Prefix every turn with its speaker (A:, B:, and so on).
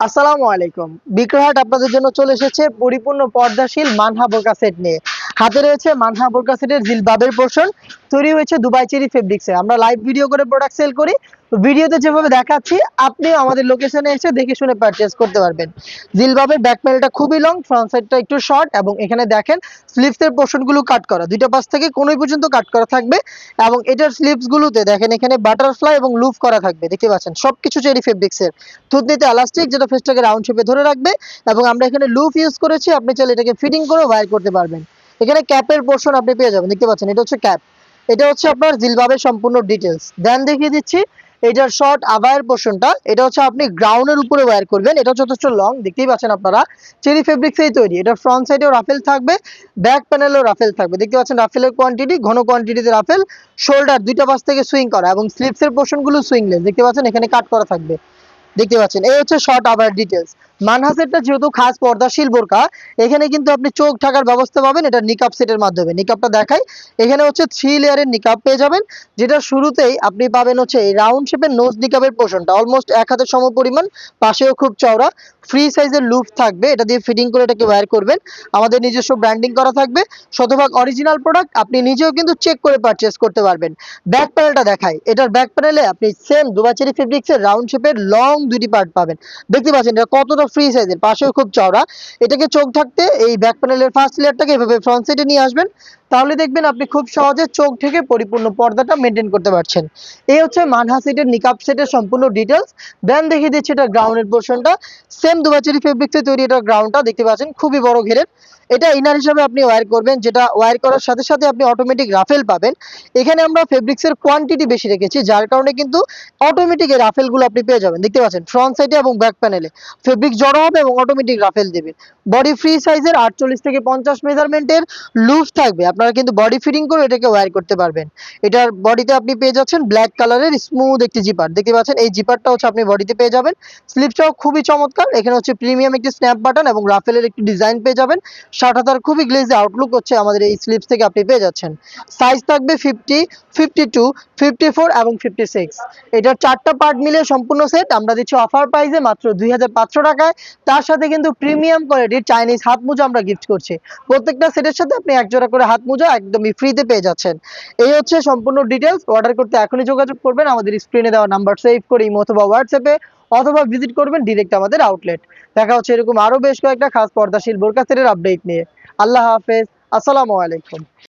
A: আসসালামু আলাইকুম। বিক্রয়হাট আপনাদের জন্য চলে এসেছে পরিপূর্ণ পর্দাশীল মানহা বোকা সেট নিয়ে। হাতে রয়েছে মানহা বোরকা সেটের জিলবাবের পোর্শন। তৈরি হয়েছে দুবাই চেরি ফেব্রিক্সে আমরা লাইভ ভিডিও করে প্রোডাক্ট সেল করি। ভিডিওতে যেভাবে দেখাচ্ছি আপনিও আমাদের লোকেশনে এসে দেখে শুনে পারচেস করতে পারবেন। জিলবাবের ব্যাক প্যানেলটা খুবই লং ফ্রন্ট সাইডটা একটু শর্ট এবং এখানে দেখেন স্লিভসের পোর্শনগুলো কাট করা। দুইটা পাশ থেকে কোনোই পর্যন্ত কাট করা থাকবে এবং এটার স্লিভসগুলোতে দেখেন এখানে বাটারফ্লাই এবং লুফ করা থাকবে। দেখতে পাচ্ছেন? সবকিছু চেরি ফেব্রিক্সের থুতনিতে এলাস্টিক যেটা ফেসটাকে রাউন্ড শেপে ধরে রাখবে এবং আমরা এখানে লুফ ইউজ করেছি। আপনি চাইলে এটাকে ফিটিং করে ওয়্যার করতে পারবেন। এখানে ক্যাপের পোর্শন আপনি পেয়ে যাবেন, দেখতে পাচ্ছেন, এটা হচ্ছে ক্যাপ এটা হচ্ছে আপনার জিলবাবের সম্পূর্ণ ডিটেলস দেন দেখিয়ে দিচ্ছি, এটার শর্ট আবায়ের পোর্শনটা এটা হচ্ছে আপনি গ্রাউন্ডের উপরে ওয়্যার করবেন, এটা যথেষ্ট লং দেখতেই পাচ্ছেন আপনারা। চেরি ফেব্রিক্সেই তৈরি, এটা ফ্রন্ট সাইডেও রাফেল থাকবে ব্যাক প্যানেলেও রাফেল থাকবে। দেখতে পাচ্ছেন রাফেলের কোয়ান্টিটি ঘন কোয়ান্টিটিতে রাফেল শোল্ডার দুইটা পাশ থেকে সুইং করা এবং স্লিপসের পোর্শনগুলো সুইংলেস দেখতে পাচ্ছেন, এখানে কাট করা থাকবে। দেখতে পাচ্ছেন। এই হচ্ছে শর্ট আবার ডিটেলস মানহাসেরটা যেহেতু খাস পর্দাশীল বোরকা, এখানে কিন্তু আপনি চোখ ঢাকার ব্যবস্থা পাবেন এটা নিকাপ সেটের মাধ্যমে। নিকাপটা দেখাই। এখানে হচ্ছে থ্রি লেয়ারের নিকাপ পেয়ে যাবেন, যেটা শুরুতেই আপনি পাবেন হচ্ছে এই রাউন্ড শেপের নোজ নিকাপের পোষণটা অলমোস্ট এক হাতের সম পরিমাণ পাশেও খুব চওড়া। ফ্রি সাইজের লুপ থাকবে, এটা দিয়ে ফিটিং করে এটাকে ওয়্যার করবেন। আমাদের নিজস্ব ব্র্যান্ডিং করা থাকবে, শতভাগ অরিজিনাল প্রোডাক্ট আপনি নিজেও কিন্তু চেক করে পারচেস করতে পারবেন। ব্যাক প্যানেলটা দেখাই, এটার ব্যাক প্যানেলে আপনি সেম দুবাচেরি ফেব্রিক্সের রাউন্ড শেপের লং দুটি পার্ট পাবেন। দেখতে পাচ্ছেন, এটা কতটা ফ্রি সাইজের পাশেও খুব চওড়া। এটাকে চোখ থাকতে এই ব্যাক প্যানেলের ফার্স্ট লেয়ারটাকে এভাবে ফ্রন্ট সাইডে নিয়ে আসবেন। তাহলে দেখবেন আপনি খুব সহজে চোখ থেকে পরিপূর্ণ পর্দাটা মেনটেন করতে পারছেন। এই হচ্ছে মানহা সেটের নিকাপ সেটের সম্পূর্ণ ডিটেলস দেন দেখিয়ে দিচ্ছি এটা গ্রাউন্ডের পোর্শনটা সেম দুবাচেরি ফেব্রিক্সে তৈরি এটা গ্রাউন্ডটা দেখতে পাচ্ছেন, খুবই বড় ঘেরের। এটা ইনার হিসাবে আপনি ওয়্যার করবেন, যেটা ওয়্যার করার সাথে সাথে আপনি অটোমেটিক রাফেল পাবেন। এখানে আমরা ফেব্রিক্সের কোয়ান্টিটি বেশি রেখেছি, যার কারণে কিন্তু অটোমেটিক এই রাফেলগুলো আপনি পেয়ে যাবেন। দেখতে পাচ্ছেন ফ্রন্ট সাইডে এবং ব্যাক প্যানেলে ফেব্রিক জড়ো হবে এবং অটোমেটিক রাফেল দেবে। বডি ফ্রি সাইজের আটচল্লিশ থেকে পঞ্চাশ মেজারমেন্টের লুজ থাকবে। আপনারা কিন্তু বডি ফিটিং করে এটাকে ওয়্যার করতে পারবেন। এটার বডিতে আপনি পেয়ে যাচ্ছেন ব্ল্যাক কালারের স্মুথ একটি জিপার দেখতে পাচ্ছেন, এই জিপারটা হচ্ছে আপনি বডিতে পেয়ে যাবেন। স্লিপটাও খুবই চমৎকার। এখানে হচ্ছে প্রিমিয়াম একটি স্ন্যাপ বাটন এবং রাফেলের একটি ডিজাইন পেয়ে যাবেন। শার্ট হাতার খুবই গ্লেজি আউটলুক হচ্ছে আমাদের এই স্লিপস থেকে আপনি পেয়ে যাচ্ছেন। সাইজ থাকবে fifty fifty two fifty four এবং ফিফটি সিক্স এটার চারটা পার্ট মিলে সম্পূর্ণ সেট আমরা দিচ্ছি অফার প্রাইসে মাত্র দুই হাজার পাঁচশো টাকায়। তার সাথে কিন্তু প্রিমিয়াম কোয়ালিটির চাইনিজ হাত মোজা আমরা গিফট করছি। প্রত্যেকটা সেটের সাথে আপনি এক জোড়া করে হাত মোজা একদমই ফ্রিতে পেয়ে যাচ্ছেন। এই হচ্ছে সম্পূর্ণ ডিটেলস অর্ডার করতে এখনই যোগাযোগ করবেন। আমাদের স্ক্রিনে দেওয়া নাম্বার সেভ করে ইমো অথবা হোয়াটসঅ্যাপে অথবা ভিজিট করবেন ডিরেক্ট আমাদের আউটলেট দেখা হচ্ছে এরকম আরও বেশ কয়েকটা খাস পর্দাশীল বোরকা সেটের আপডেট নিয়ে। আল্লাহ হাফেজ। আসসালামু আলাইকুম।